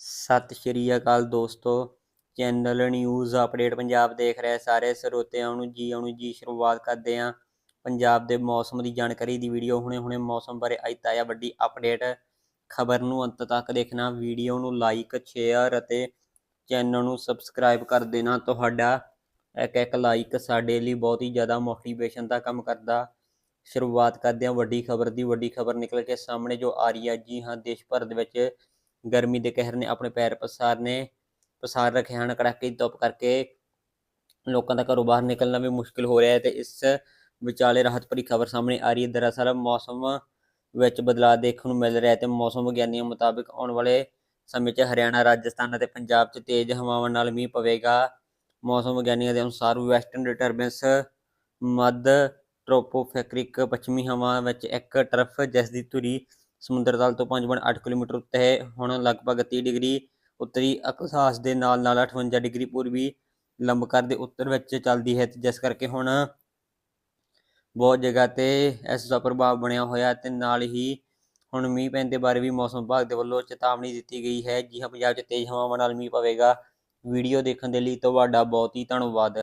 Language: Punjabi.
ਸਤਿ ਸ਼੍ਰੀ ਅਕਾਲ ਦੋਸਤੋ। ਚੈਨਲ ਨਿਊਜ਼ ਅਪਡੇਟ ਪੰਜਾਬ ਦੇਖ ਰਹੇ ਸਾਰੇ ਸਰੋਤਿਆਂ ਨੂੰ ਜੀ ਆਉਣ ਜੀ ਸ਼ੁਰੂਆਤ ਕਰਦੇ ਹਾਂ। ਪੰਜਾਬ ਦੇ ਮੌਸਮ ਦੀ ਜਾਣਕਾਰੀ ਦੀ ਵੀਡੀਓ ਹੁਣੇ ਹੁਣੇ ਮੌਸਮ ਬਾਰੇ ਅੱਜ ਤਾਜ਼ਾ ਵੱਡੀ ਅਪਡੇਟ ਖਬਰ ਨੂੰ ਅੰਤ ਤੱਕ ਦੇਖਣਾ। ਵੀਡੀਓ ਨੂੰ ਲਾਈਕ ਸ਼ੇਅਰ ਅਤੇ ਚੈਨਲ ਨੂੰ ਸਬਸਕ੍ਰਾਈਬ ਕਰ ਦੇਣਾ ਤੁਹਾਡਾ। ਇੱਕ ਇੱਕ ਲਾਈਕ ਸਾਡੇ ਲਈ ਬਹੁਤ ਹੀ ਜ਼ਿਆਦਾ ਮੋਟੀਵੇਸ਼ਨ ਦਾ ਕੰਮ ਕਰਦਾ। ਸ਼ੁਰੂਆਤ ਕਰਦੇ ਹਾਂ ਵੱਡੀ ਖਬਰ ਦੀ। ਵੱਡੀ ਖਬਰ ਨਿਕਲ ਕੇ ਸਾਹਮਣੇ ਜੋ ਆ ਰਹੀ ਹੈ ਜੀ ਹਾਂ, ਦੇਸ਼ ਭਰ ਦੇ ਵਿੱਚ ਗਰਮੀ ਦੇ ਕਹਿਰ ਨੇ ਆਪਣੇ ਪੈਰ ਪਸਾਰਨੇ ਪਸਾਰ ਰੱਖੇ ਹਨ, ਕੜਾਕੇ ਦੀ ਧੁੱਪ ਕਰਕੇ। ਲੋਕਾਂ ਦਾ ਘਰੋਂ ਬਾਹਰ ਨਿਕਲਣਾ ਵੀ ਮੁਸ਼ਕਿਲ ਹੋ ਰਿਹਾ ਹੈ ਤੇ ਇਸ ਵਿਚਾਲੇ ਰਾਹਤ ਭਰੀ ਖਬਰ ਸਾਹਮਣੇ ਆ ਰਹੀ ਹੈ। ਦਰਅਸਲ ਮੌਸਮ ਵਿੱਚ ਬਦਲਾਅ ਦੇਖਣ ਨੂੰ ਮਿਲ ਰਿਹਾ ਹੈ ਤੇ ਮੌਸਮ ਵਿਗਿਆਨੀਆਂ ਮੁਤਾਬਕ ਆਉਣ ਵਾਲੇ ਸਮੇਂ 'ਚ ਹਰਿਆਣਾ, ਰਾਜਸਥਾਨ ਅਤੇ ਪੰਜਾਬ 'ਚ ਤੇਜ਼ ਹਵਾਵਾਂ ਨਾਲ ਮੀਂਹ ਪਵੇਗਾ। ਮੌਸਮ ਵਿਗਿਆਨੀਆਂ ਦੇ ਅਨੁਸਾਰ ਵੈਸਟਰਨ ਡਿਟਰਬੈਂਸ, ਮੱਧ ਟ੍ਰੋਪੋਫੈਕਰਿਕ, ਪੱਛਮੀ ਹਵਾ ਵਿੱਚ ਇੱਕ ਟਰਫ, ਜਿਸ ਦੀ ਧੁਰੀ ਸਮੁੰਦਰ ਤਲ ਤੋਂ 5.8 ਕਿਲੋਮੀਟਰ ਉੱਤੇ ਹੈ। ਹੁਣ ਲਗਭਗ 30 ਡਿਗਰੀ ਉੱਤਰੀ ਅਕਸਾਸ ਦੇ ਨਾਲ ਨਾਲ 58 ਡਿਗਰੀ ਪੂਰਬੀ ਲੰਬਕਾਰ ਦੇ ਉੱਤਰ ਵਿੱਚ ਚੱਲਦੀ ਹੈ ਜਿਸ ਕਰਕੇ ਹੁਣ ਬਹੁਤ ਜਗ੍ਹਾ ਤੇ ਇਸ ਦਾ ਪ੍ਰਭਾਵ ਬਣਿਆ ਹੋਇਆ ਹੈ ਤੇ ਨਾਲ ਹੀ ਹੁਣ ਮੀਂਹ ਪੈਣ ਦੇ ਬਾਰੇ ਵੀ ਮੌਸਮ ਵਿਭਾਗ ਦੇ ਵੱਲੋਂ ਚੇਤਾਵਨੀ ਦਿੱਤੀ ਗਈ ਹੈ। ਜੀ ਹਾਂ, ਪੰਜਾਬ 'ਚ ਤੇਜ਼ ਹਵਾਵਾਂ ਨਾਲ ਮੀਂਹ ਪਵੇਗਾ। ਵੀਡੀਓ ਦੇਖਣ ਦੇ ਲਈ ਤੁਹਾਡਾ ਬਹੁਤ ਹੀ ਧੰਨਵਾਦ।